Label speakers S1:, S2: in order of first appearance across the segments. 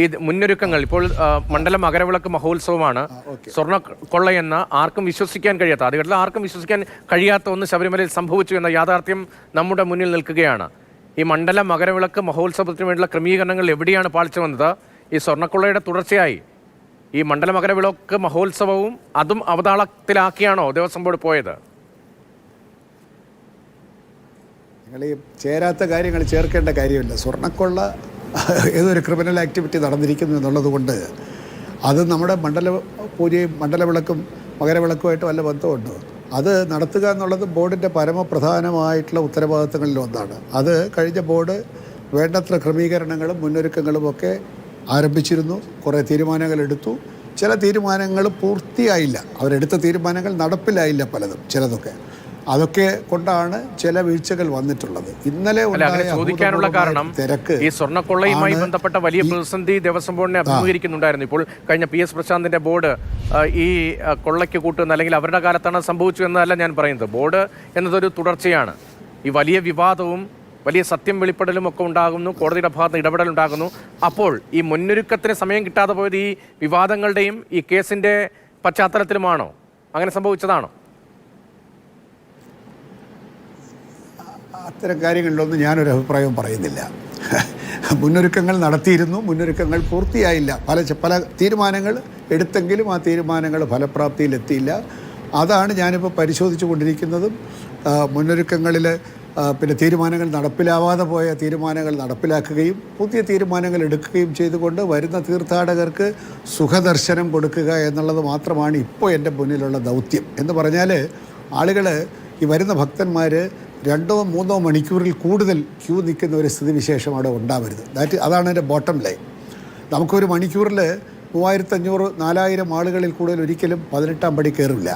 S1: ഈ മുന്നൊരുക്കങ്ങൾ ഇപ്പോൾ മണ്ഡലം മകരവിളക്ക് മഹോത്സവമാണ്. സ്വർണ കൊള്ളയെന്ന ആർക്കും വിശ്വസിക്കാൻ കഴിയാത്ത ആദ്യഘട്ടത്തിൽ ആർക്കും വിശ്വസിക്കാൻ കഴിയാത്ത ഒന്ന് ശബരിമലയിൽ സംഭവിച്ചു എന്ന യാഥാർത്ഥ്യം നമ്മുടെ മുന്നിൽ നിൽക്കുകയാണ്. ഈ മണ്ഡല മകരവിളക്ക് മഹോത്സവത്തിന് വേണ്ടിയുള്ള ക്രമീകരണങ്ങൾ എവിടെയാണ് പാളിച്ചു വന്നത്? ഈ സ്വർണക്കൊള്ളയുടെ തുടർച്ചയായി ഈ മണ്ഡല മകരവിളക്ക് മഹോത്സവവും അതും അവതാളത്തിലാക്കിയാണോ ദേവസ്വം ബോർഡ് പോയത്?
S2: നിങ്ങൾ ഈ ചേരാത്ത കാര്യങ്ങൾ ചേർക്കേണ്ട കാര്യമില്ല. സ്വർണക്കൊള്ള ഏതൊരു ക്രിമിനൽ ആക്ടിവിറ്റി നടന്നിരിക്കുന്നു എന്നുള്ളത് കൊണ്ട് അത് നമ്മുടെ മണ്ഡല പൂജയും മണ്ഡലവിളക്കും മകരവിളക്കുമായിട്ട് വല്ല ബന്ധമുണ്ടോ? അത് നടത്തുക എന്നുള്ളത് ബോർഡിന്റെ പരമപ്രധാനമായിട്ടുള്ള ഉത്തരവാദിത്തങ്ങളിൽ ഒന്നാണ്. അത് കഴിഞ്ഞ ബോർഡ് വേണ്ടത്ര ക്രമീകരണങ്ങളും മുന്നൊരുക്കങ്ങളും ഒക്കെ ആരംഭിച്ചിരുന്നു. കുറേ തീരുമാനങ്ങൾ എടുത്തു. ചില തീരുമാനങ്ങൾ പൂർത്തിയായില്ല. അവരെടുത്ത തീരുമാനങ്ങൾ നടപ്പിലായില്ല പലതും ചിലതൊക്കെ. അതൊക്കെ കൊണ്ടാണ് ചില വീഴ്ചകൾ വന്നിട്ടുള്ളത്. ഇന്നലെ
S1: ചോദിക്കാനുള്ള കാരണം
S2: തിരക്ക്
S1: ഈ
S2: സ്വർണക്കൊള്ളയുമായി
S1: ബന്ധപ്പെട്ട വലിയ പ്രതിസന്ധി ദേവസ്വം ബോർഡിനെ അഭിമുഖീകരിക്കുന്നുണ്ടായിരുന്നു. ഇപ്പോൾ കഴിഞ്ഞ പി എസ് പ്രശാന്തിന്റെ ബോർഡ് ഈ കൊള്ളയ്ക്ക് കൂട്ടുന്ന അല്ലെങ്കിൽ അവരുടെ കാലത്താണ് സംഭവിച്ചു എന്നതല്ല ഞാൻ പറയുന്നത്. ബോർഡ് എന്നതൊരു തുടർച്ചയാണ്. ഈ വലിയ വിവാദവും വലിയ സത്യം വെളിപ്പെടലും ഒക്കെ ഉണ്ടാകുന്നു കോടതിയുടെ ഭാഗത്ത് ഇടപെടൽ ഉണ്ടാകുന്നു. അപ്പോൾ ഈ മുന്നൊരുക്കത്തിന് സമയം കിട്ടാതെ പോയത് ഈ വിവാദങ്ങളുടെയും ഈ കേസിന്റെ പശ്ചാത്തലത്തിലുമാണോ? അങ്ങനെ സംഭവിച്ചതാണോ?
S2: അത്തരം കാര്യങ്ങളിലൊന്നും ഞാനൊരു അഭിപ്രായവും പറയുന്നില്ല. മുന്നൊരുക്കങ്ങൾ നടത്തിയിരുന്നു മുന്നൊരുക്കങ്ങൾ പൂർത്തിയായില്ല. പല പല തീരുമാനങ്ങൾ എടുത്തെങ്കിലും ആ തീരുമാനങ്ങൾ ഫലപ്രാപ്തിയിലെത്തിയില്ല. അതാണ് ഞാനിപ്പോൾ പരിശോധിച്ചു കൊണ്ടിരിക്കുന്നതും. മുന്നൊരുക്കങ്ങളിൽ പിന്നെ തീരുമാനങ്ങൾ നടപ്പിലാവാതെ പോയ തീരുമാനങ്ങൾ നടപ്പിലാക്കുകയും പുതിയ തീരുമാനങ്ങൾ എടുക്കുകയും ചെയ്തുകൊണ്ട് വരുന്ന തീർത്ഥാടകർക്ക് സുഖദർശനം കൊടുക്കുക എന്നുള്ളത് മാത്രമാണ് ഇപ്പോൾ എന്റെ മുന്നിലുള്ള ദൗത്യം. എന്ന് പറഞ്ഞാൽ ആളുകൾ ഈ വരുന്ന ഭക്തന്മാർ രണ്ടോ മൂന്നോ മണിക്കൂറിൽ കൂടുതൽ ക്യൂ നിൽക്കുന്ന ഒരു സ്ഥിതിവിശേഷം അവിടെ ഉണ്ടാവരുത്. ദാറ്റ് അതാണ് എന്റെ ബോട്ടം ലൈൻ നമുക്കൊരു മണിക്കൂറിൽ മൂവായിരത്തഞ്ഞൂറ് നാലായിരം ആളുകളിൽ കൂടുതൽ ഒരിക്കലും പതിനെട്ടാം പടി കയറില്ല.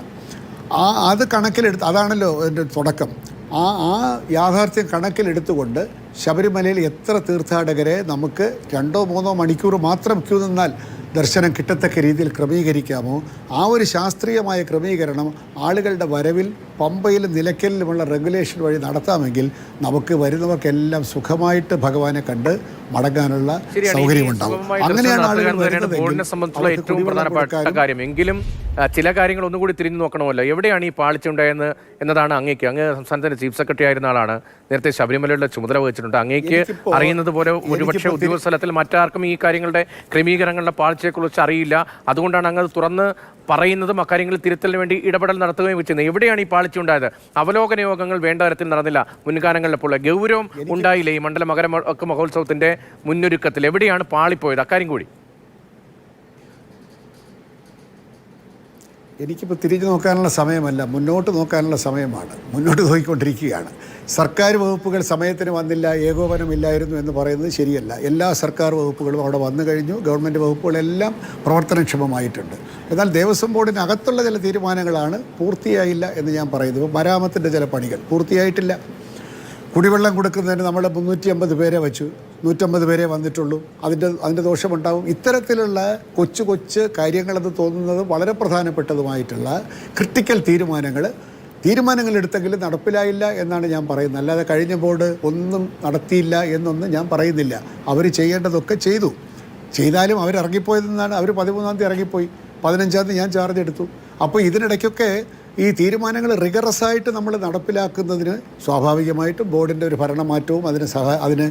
S2: ആ അത് കണക്കിലെടുത്ത് അതാണല്ലോ എന്റെ തുടക്കം. ആ ആ യാഥാർത്ഥ്യം കണക്കിലെടുത്തുകൊണ്ട് ശബരിമലയിൽ എത്ര തീർത്ഥാടകരെ നമുക്ക് രണ്ടോ മൂന്നോ മണിക്കൂർ മാത്രം ക്യൂ നിന്നാൽ ദർശനം കിട്ടത്തക്ക രീതിയിൽ ക്രമീകരിക്കാമോ? ആ ഒരു ശാസ്ത്രീയമായ ക്രമീകരണം ആളുകളുടെ വരവിൽ പമ്പയിലും നിലയ്ക്കലിലുമുള്ള റെഗുലേഷൻ വഴി നടത്താമെങ്കിൽ നമുക്ക് വരുന്നവർക്കെല്ലാം സുഖമായിട്ട് ഭഗവാനെ കണ്ട് മടങ്ങാനുള്ള സൗകര്യമുണ്ടാവും. അങ്ങനെയാണ് ആളുകൾ വരുന്നത്
S1: ഏറ്റവും പ്രധാനപ്പെട്ട കാര്യം. എങ്കിലും ചില കാര്യങ്ങൾ ഒന്നുകൂടി തിരിഞ്ഞു നോക്കണമല്ലോ. എവിടെയാണ് ഈ പാളിച്ച ഉണ്ടായെന്ന് എന്നതാണ് അങ്ങേക്ക് അങ്ങ് സംസ്ഥാനത്തിന്റെ ചീഫ് സെക്രട്ടറി ആയിരുന്ന ആളാണ്. നേരത്തെ ശബരിമലയുടെ ചുമതല വഹിച്ചിട്ടുണ്ട്. അങ്ങേക്ക് അറിയുന്നത് പോലെ ഒരുപക്ഷെ ഉദ്യോഗസ്ഥലത്തിൽ മറ്റാർക്കും ഈ കാര്യങ്ങളുടെ ക്രമീകരണങ്ങളുടെ പാളിച്ചയെക്കുറിച്ച് അറിയില്ല. അതുകൊണ്ടാണ് അങ്ങ് തുറന്ന് പറയുന്നതും അക്കാര്യങ്ങളിൽ തിരുത്തലിന് വേണ്ടി ഇടപെടൽ നടത്തുകയും ചെയ്യുന്നത് എവിടെയാണ് ഈ പാളിച്ച ഉണ്ടായത് അവലോകന യോഗങ്ങൾ വേണ്ട തരത്തിൽ നടന്നില്ല. മുൻകാലങ്ങളിലപ്പോൾ ഗൗരവം ഉണ്ടായില്ല? ഈ മണ്ഡല മകര മഹോത്സവത്തിന്റെ മുന്നൊരുക്കത്തിൽ എവിടെയാണ് പാളിപ്പോയത്? അക്കാര്യം കൂടി.
S2: എനിക്കിപ്പോൾ തിരിഞ്ഞു നോക്കാനുള്ള സമയമല്ല മുന്നോട്ട് നോക്കാനുള്ള സമയമാണ്. മുന്നോട്ട് നോക്കിക്കൊണ്ടിരിക്കുകയാണ്. സർക്കാർ വകുപ്പുകൾ സമയത്തിന് വന്നില്ല ഏകോപനമില്ലായിരുന്നു എന്ന് പറയുന്നത് ശരിയല്ല. എല്ലാ സർക്കാർ വകുപ്പുകളും അവിടെ വന്നു കഴിഞ്ഞു. ഗവൺമെന്റ് വകുപ്പുകളെല്ലാം പ്രവർത്തനക്ഷമമായിട്ടുണ്ട്. എന്നാൽ ദേവസ്വം ബോർഡിനകത്തുള്ള ചില തീരുമാനങ്ങളാണ് പൂർത്തിയായില്ല എന്ന് ഞാൻ പറയുന്നത്. ഇപ്പോൾ മരാമത്തിന്റെ ചില പണികൾ പൂർത്തിയായിട്ടില്ല. കുടിവെള്ളം കൊടുക്കുന്നതിന് നമ്മൾ മുന്നൂറ്റി അമ്പത് പേരെ വെച്ചു. നൂറ്റമ്പത് പേരെ വന്നിട്ടുള്ളൂ. അതിന്റെ അതിന്റെ ദോഷമുണ്ടാവും. ഇത്തരത്തിലുള്ള കൊച്ചു കൊച്ചു കാര്യങ്ങളെന്ന് തോന്നുന്നത് വളരെ പ്രധാനപ്പെട്ടതുമായിട്ടുള്ള ക്രിട്ടിക്കൽ തീരുമാനങ്ങൾ. തീരുമാനങ്ങൾ എടുത്തെങ്കിലും നടപ്പിലായില്ല എന്നാണ് ഞാൻ പറയുന്നത്. അല്ലാതെ കഴിഞ്ഞ ബോർഡ് ഒന്നും നടത്തിയില്ല എന്നൊന്നും ഞാൻ പറയുന്നില്ല. അവർ ചെയ്യേണ്ടതൊക്കെ ചെയ്തു. ചെയ്താലും അവർ ഇറങ്ങിപ്പോയതെന്നാണ്. അവർ പതിമൂന്നാം തീയതി ഇറങ്ങിപ്പോയി. പതിനഞ്ചാം തീയതി ഞാൻ ചാർജ് എടുത്തു. അപ്പോൾ ഇതിനിടയ്ക്കൊക്കെ ഈ തീരുമാനങ്ങൾ റിഗറസ് ആയിട്ട് നമ്മൾ നടപ്പിലാക്കുന്നതിന് സ്വാഭാവികമായിട്ടും ബോർഡിന്റെ ഒരു ഭരണമാറ്റവും അതിന് സഹാ അതിന്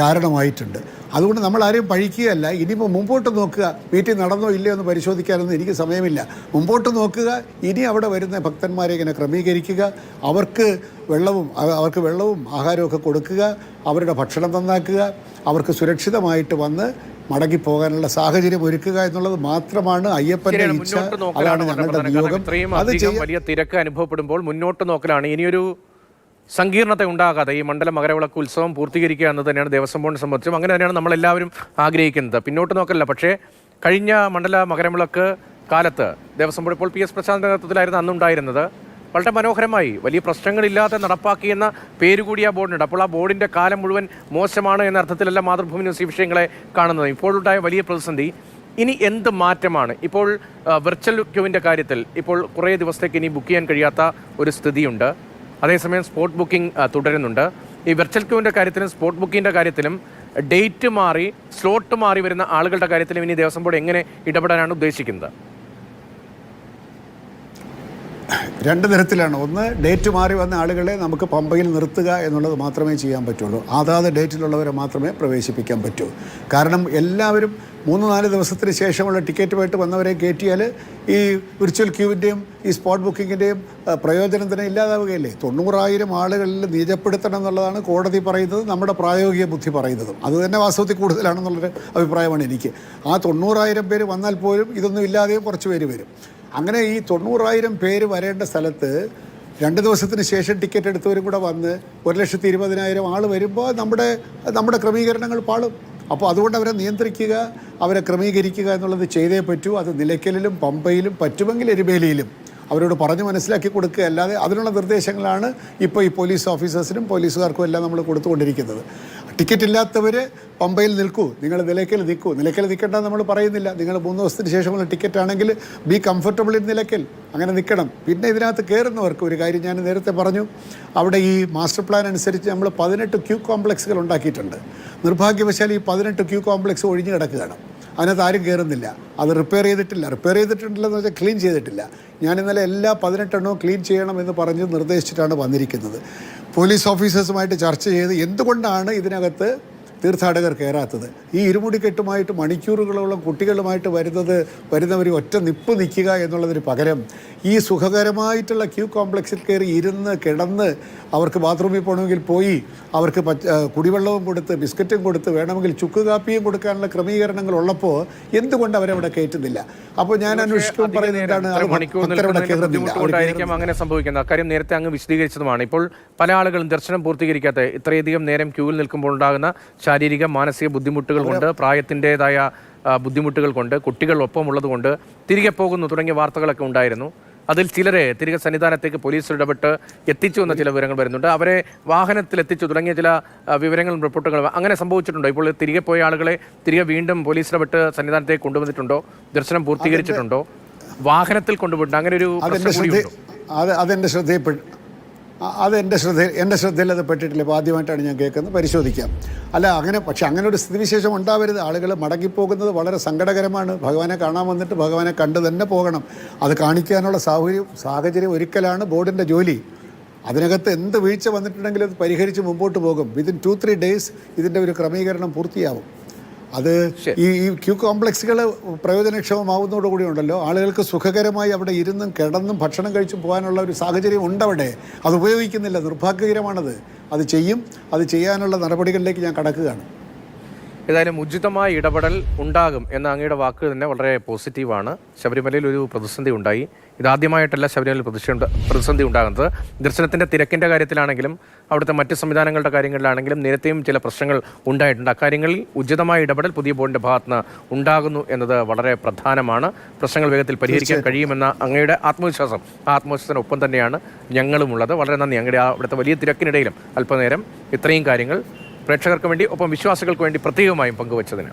S2: കാരണമായിട്ടുണ്ട്. അതുകൊണ്ട് നമ്മൾ ആരെയും പഴിക്കുകയല്ല. ഇനിയിപ്പോൾ മുമ്പോട്ട് നോക്കുക. മീറ്റിംഗ് നടന്നോ ഇല്ലയോ എന്ന് പരിശോധിക്കാനൊന്നും എനിക്ക് സമയമില്ല. മുമ്പോട്ട് നോക്കുക. ഇനി അവിടെ വരുന്ന ഭക്തന്മാരെ ഇങ്ങനെ ക്രമീകരിക്കുക. അവർക്ക് വെള്ളവും അവർക്ക് വെള്ളവും ആഹാരമൊക്കെ കൊടുക്കുക. അവരുടെ ഭക്ഷണം നന്നാക്കുക. അവർക്ക് സുരക്ഷിതമായിട്ട് വന്ന് മടങ്ങിപ്പോകാനുള്ള സാഹചര്യം ഒരുക്കുക എന്നുള്ളത് മാത്രമാണ് അയ്യപ്പന്റെ
S1: ശരിയാണ്
S2: ഇച്ഛ.
S1: മുന്നോട്ട് നോക്കലാണ്
S2: അതാണ് ഞങ്ങളുടെ നിയോഗം അത്
S1: വലിയ തിരക്ക് അനുഭവപ്പെടുമ്പോൾ മുന്നോട്ട് നോക്കലാണ്. ഇനിയൊരു സങ്കീർണത ഉണ്ടാകാതെ ഈ മണ്ഡല മകരവിളക്ക് ഉത്സവം പൂർത്തീകരിക്കുക എന്ന് തന്നെയാണ് ദേവസ്വം ബോർഡിനെ സംബന്ധിച്ചും അങ്ങനെ തന്നെയാണ് നമ്മളെല്ലാവരും ആഗ്രഹിക്കുന്നത്. പിന്നോട്ട് നോക്കലല്ല പക്ഷേ കഴിഞ്ഞ മണ്ഡല മകരവിളക്ക് കാലത്ത് ദേവസ്വം ബോർഡ് ഇപ്പോൾ പി എസ് പ്രശാന്തിന്റെ നേതൃത്വത്തിലായിരുന്നു അന്നുണ്ടായിരുന്നത്. വളരെ മനോഹരമായി വലിയ പ്രശ്നങ്ങളില്ലാതെ നടപ്പാക്കിയെന്ന പേര് കൂടി ആ ബോർഡിനുണ്ട് അപ്പോൾ ആ ബോർഡിന്റെ കാലം മുഴുവൻ മോശമാണ് എന്ന അർത്ഥത്തിലല്ല മാതൃഭൂമി ന്യൂസ് ഈ വിഷയങ്ങളെ കാണുന്നത്. ഇപ്പോഴുണ്ടായ വലിയ പ്രതിസന്ധി. ഇനി എന്ത് മാറ്റമാണ്? ഇപ്പോൾ വെർച്വൽ ക്യൂവിന്റെ കാര്യത്തിൽ ഇപ്പോൾ കുറേ ദിവസത്തേക്ക് ഇനി ബുക്ക് ചെയ്യാൻ കഴിയാത്ത ഒരു സ്ഥിതിയുണ്ട്. അതേസമയം സ്പോട്ട് ബുക്കിംഗ് തുടരുന്നുണ്ട്. ഈ വെർച്വൽ ക്യൂവിന്റെ കാര്യത്തിലും സ്പോട്ട് ബുക്കിങ്ങിന്റെ കാര്യത്തിലും ഡേറ്റ് മാറി സ്ലോട്ട് മാറി വരുന്ന ആളുകളുടെ കാര്യത്തിലും ഇനി ദേവസ്വം ബോർഡ് എങ്ങനെ ഇടപെടാനാണ് ഉദ്ദേശിക്കുന്നത്?
S2: രണ്ട് തരത്തിലാണ്. ഒന്ന് ഡേറ്റ് മാറി വന്ന ആളുകളെ നമുക്ക് പമ്പയിൽ നിർത്തുക എന്നുള്ളത് മാത്രമേ ചെയ്യാൻ പറ്റുള്ളൂ. അതാത് ഡേറ്റിലുള്ളവരെ മാത്രമേ പ്രവേശിപ്പിക്കാൻ പറ്റൂ. കാരണം എല്ലാവരും മൂന്ന് നാല് ദിവസത്തിന് ശേഷമുള്ള ടിക്കറ്റുമായിട്ട് വന്നവരെ കയറ്റിയാൽ ഈ വിർച്വൽ ക്യൂവിന്റെയും ഈ സ്പോട്ട് ബുക്കിങ്ങിന്റെയും പ്രയോജനം തന്നെ ഇല്ലാതാവുകയല്ലേ? തൊണ്ണൂറായിരം ആളുകളിൽ നിജപ്പെടുത്തണം എന്നുള്ളതാണ് കോടതി പറയുന്നത് നമ്മുടെ പ്രായോഗിക ബുദ്ധി പറയുന്നതും. അത് തന്നെ വാസ്തവത്തിൽ കൂടുതലാണെന്നുള്ളൊരു അഭിപ്രായമാണ് എനിക്ക്. ആ തൊണ്ണൂറായിരം പേര് വന്നാൽ പോലും ഇതൊന്നും ഇല്ലാതെയും കുറച്ച് പേര് വരും. അങ്ങനെ ഈ തൊണ്ണൂറായിരം പേര് വരേണ്ട സ്ഥലത്ത് രണ്ട് ദിവസത്തിന് ശേഷം ടിക്കറ്റ് എടുത്തവരും കൂടെ വന്ന് ഒരു ലക്ഷത്തി ഇരുപതിനായിരം ആൾ വരുമ്പോൾ നമ്മുടെ നമ്മുടെ ക്രമീകരണങ്ങൾ പാളും. അപ്പോൾ അതുകൊണ്ട് അവരെ നിയന്ത്രിക്കുക അവരെ ക്രമീകരിക്കുക എന്നുള്ളത് ചെയ്തേ പറ്റൂ. അത് നിലയ്ക്കലിലും പമ്പയിലും പറ്റുമെങ്കിൽ എരുമേലിയിലും. അവരോട് പറഞ്ഞ് മനസ്സിലാക്കി കൊടുക്കുക. അല്ലാതെ അതിനുള്ള നിർദ്ദേശങ്ങളാണ് ഇപ്പോൾ ഈ പോലീസ് ഓഫീസേഴ്സിനും പോലീസുകാർക്കും എല്ലാം നമ്മൾ കൊടുത്തുകൊണ്ടിരിക്കുന്നത്. ടിക്കറ്റ് ഇല്ലാത്തവർ പമ്പയിൽ നിൽക്കൂ. നിങ്ങൾ നിലയ്ക്കൽ നിൽക്കൂ. നിലയ്ക്കൽ നിൽക്കേണ്ട നമ്മൾ പറയുന്നില്ല. നിങ്ങൾ മൂന്ന് ദിവസത്തിന് ശേഷമുള്ള ടിക്കറ്റ് ആണെങ്കിൽ ബി കംഫർട്ടബിൾ ഇൻ നിലയ്ക്കൽ. അങ്ങനെ നിൽക്കണം. പിന്നെ ഇതിനകത്ത് കയറുന്നവർക്ക് ഒരു കാര്യം ഞാൻ നേരത്തെ പറഞ്ഞു. അവിടെ ഈ മാസ്റ്റർ പ്ലാൻ അനുസരിച്ച് നമ്മൾ പതിനെട്ട് ക്യൂ കോംപ്ലക്സുകൾ ഉണ്ടാക്കിയിട്ടുണ്ട്. നിർഭാഗ്യവശാൽ ഈ പതിനെട്ട് ക്യൂ കോംപ്ലക്സ് ഒഴിഞ്ഞു കിടക്കുകയാണ്. അതിനകത്ത് ആരും കയറുന്നില്ല അത് റിപ്പയർ ചെയ്തിട്ടില്ല. റിപ്പയർ ചെയ്തിട്ടുണ്ടല്ലെന്ന് വെച്ചാൽ ക്ലീൻ ചെയ്തിട്ടില്ല. ഞാൻ ഇന്നലെ എല്ലാ പതിനെട്ടെണ്ണവും ക്ലീൻ ചെയ്യണം എന്ന് പറഞ്ഞ് നിർദ്ദേശിച്ചിട്ടാണ് വന്നിരിക്കുന്നത്. പോലീസ് ഓഫീസേഴ്സുമായിട്ട് ചർച്ച ചെയ്ത് എന്തുകൊണ്ടാണ് ഇതിനകത്ത് തീർത്ഥാടകർ കയറാത്തത്. ഈ ഇരുമുടിക്കെട്ടുമായിട്ട് മണിക്കൂറുകളോളം കുട്ടികളുമായിട്ട് വരുന്നത് വരുന്നവർ ഒറ്റ നിപ്പ് നിൽക്കുക എന്നുള്ളതിന് പകരം. ഈ സുഖകരമായിട്ടുള്ള ക്യൂ കോംപ്ലക്സിൽ കയറി ഇരുന്ന് കിടന്ന് അവർക്ക് ബാത്റൂമിൽ പോകണമെങ്കിൽ പോയി അവർക്ക് കുടിവെള്ളവും കൊടുത്ത് ബിസ്ക്കറ്റും കൊടുത്ത് വേണമെങ്കിൽ ചുക്ക് കാപ്പിയും കൊടുക്കാനുള്ള ക്രമീകരണങ്ങൾ ഉള്ളപ്പോൾ എന്തുകൊണ്ട് അവരവിടെ കയറ്റുന്നില്ല? അപ്പോൾ ഞാൻ അന്വേഷിക്കും
S1: പറയുന്നതാണ് അങ്ങനെ സംഭവിക്കുന്നത്. അക്കാര്യം നേരത്തെ അങ്ങ് വിശദീകരിച്ചതുമാണ്. ഇപ്പോൾ പല ആളുകളും ദർശനം പൂർത്തീകരിക്കാത്ത ഇത്രയധികം നേരം ക്യൂവിൽ നിൽക്കുമ്പോൾ ഉണ്ടാകുന്ന ശാരീരിക മാനസിക ബുദ്ധിമുട്ടുകൾ കൊണ്ട് പ്രായത്തിന്റെതായ ബുദ്ധിമുട്ടുകൾ കൊണ്ട് കുട്ടികൾ ഒപ്പമുള്ളത് കൊണ്ട് തിരികെ പോകുന്നു തുടങ്ങിയ വാർത്തകളൊക്കെ ഉണ്ടായിരുന്നു. അതിൽ ചിലരെ തിരികെ സന്നിധാനത്തേക്ക് പോലീസ് ഇടപെട്ട് എത്തിച്ചു എന്ന ചില വിവരങ്ങൾ വരുന്നുണ്ട്. അവരെ വാഹനത്തിൽ എത്തിച്ചു തുടങ്ങിയ ചില വിവരങ്ങളും റിപ്പോർട്ടുകളും അങ്ങനെ സംഭവിച്ചിട്ടുണ്ടോ? ഇപ്പോൾ തിരികെ പോയ ആളുകളെ തിരികെ വീണ്ടും പോലീസ് ഇടപെട്ട് സന്നിധാനത്തേക്ക് കൊണ്ടുവന്നിട്ടുണ്ടോ? ദർശനം പൂർത്തീകരിച്ചിട്ടുണ്ടോ? വാഹനത്തിൽ കൊണ്ടുപോയിട്ടുണ്ട്. അങ്ങനെ ഒരു
S2: അത് അതെന്റെ ശ്രദ്ധയിൽപ്പെട്ട് അത് എന്റെ ശ്രദ്ധയിൽ എന്റെ ശ്രദ്ധയിൽ അത് പെട്ടിട്ടില്ല. ഇപ്പോൾ ആദ്യമായിട്ടാണ് ഞാൻ കേൾക്കുന്നത്. പരിശോധിക്കാം. അല്ല അങ്ങനെ പക്ഷേ അങ്ങനെ ഒരു സ്ഥിതിവിശേഷം ഉണ്ടാവരുത്. ആളുകൾ മടങ്ങിപ്പോകുന്നത് വളരെ സങ്കടകരമാണ്. ഭഗവാനെ കാണാൻ വന്നിട്ട് ഭഗവാനെ കണ്ട് തന്നെ പോകണം. അത് കാണിക്കാനുള്ള സാഹചര്യം സാഹചര്യം ഒരിക്കലാണ് ബോർഡിന്റെ ജോലി. അതിനകത്ത് എന്ത് വീഴ്ച വന്നിട്ടുണ്ടെങ്കിലും അത് പരിഹരിച്ച് മുമ്പോട്ട് പോകും. വിതിൻ ടു ത്രീ ഡേയ്സ് ഇതിന്റെ ഒരു ക്രമീകരണം പൂർത്തിയാവും. അത് ഈ ഈ ക്യൂ കോംപ്ലക്സുകൾ പ്രയോജനക്ഷമമാവുന്നതോടുകൂടി ഉണ്ടല്ലോ. ആളുകൾക്ക് സുഖകരമായി അവിടെ ഇരുന്നും കിടന്നും ഭക്ഷണം കഴിച്ചും പോകാനുള്ള ഒരു സാഹചര്യം ഉണ്ടവിടെ. അത് ഉപയോഗിക്കുന്നില്ല. നിർഭാഗ്യകരമാണത്. അത് ചെയ്യും. അത് ചെയ്യാനുള്ള നടപടികളിലേക്ക് ഞാൻ കടക്കുകയാണ്.
S1: ഏതായാലും ഉചിതമായ ഇടപെടൽ ഉണ്ടാകും എന്ന അങ്ങയുടെ വാക്ക് തന്നെ വളരെ പോസിറ്റീവാണ്. ശബരിമലയിൽ ഒരു പ്രതിസന്ധി ഉണ്ടായി. ഇതാദ്യമായിട്ടല്ല ശബരിമലയിൽ പ്രതിഷ്ഠ പ്രതിസന്ധി ഉണ്ടാകുന്നത്. ദർശനത്തിന്റെ തിരക്കിന്റെ കാര്യത്തിലാണെങ്കിലും അവിടുത്തെ മറ്റ് സംവിധാനങ്ങളുടെ കാര്യങ്ങളിലാണെങ്കിലും നേരത്തെയും ചില പ്രശ്നങ്ങൾ ഉണ്ടായിട്ടുണ്ട്. അക്കാര്യങ്ങളിൽ ഉചിതമായ ഇടപെടൽ പുതിയ ബോർഡിന്റെ ഭാഗത്ത് ഉണ്ടാകുന്നു എന്നത് വളരെ പ്രധാനമാണ്. പ്രശ്നങ്ങൾ വേഗത്തിൽ പരിഹരിക്കാൻ കഴിയുമെന്ന അങ്ങയുടെ ആത്മവിശ്വാസം ആ ആത്മവിശ്വാസത്തിനൊപ്പം തന്നെയാണ് ഞങ്ങളുമുള്ളത്. വളരെ നന്ദി അങ്ങയുടെ ആ അവിടുത്തെ വലിയ തിരക്കിനിടയിലും അല്പനേരം ഇത്രയും കാര്യങ്ങൾ പ്രേക്ഷകർക്ക് വേണ്ടി ഒപ്പം വിശ്വാസികൾക്ക് വേണ്ടി പ്രത്യേകമായും പങ്കുവച്ചതിന്.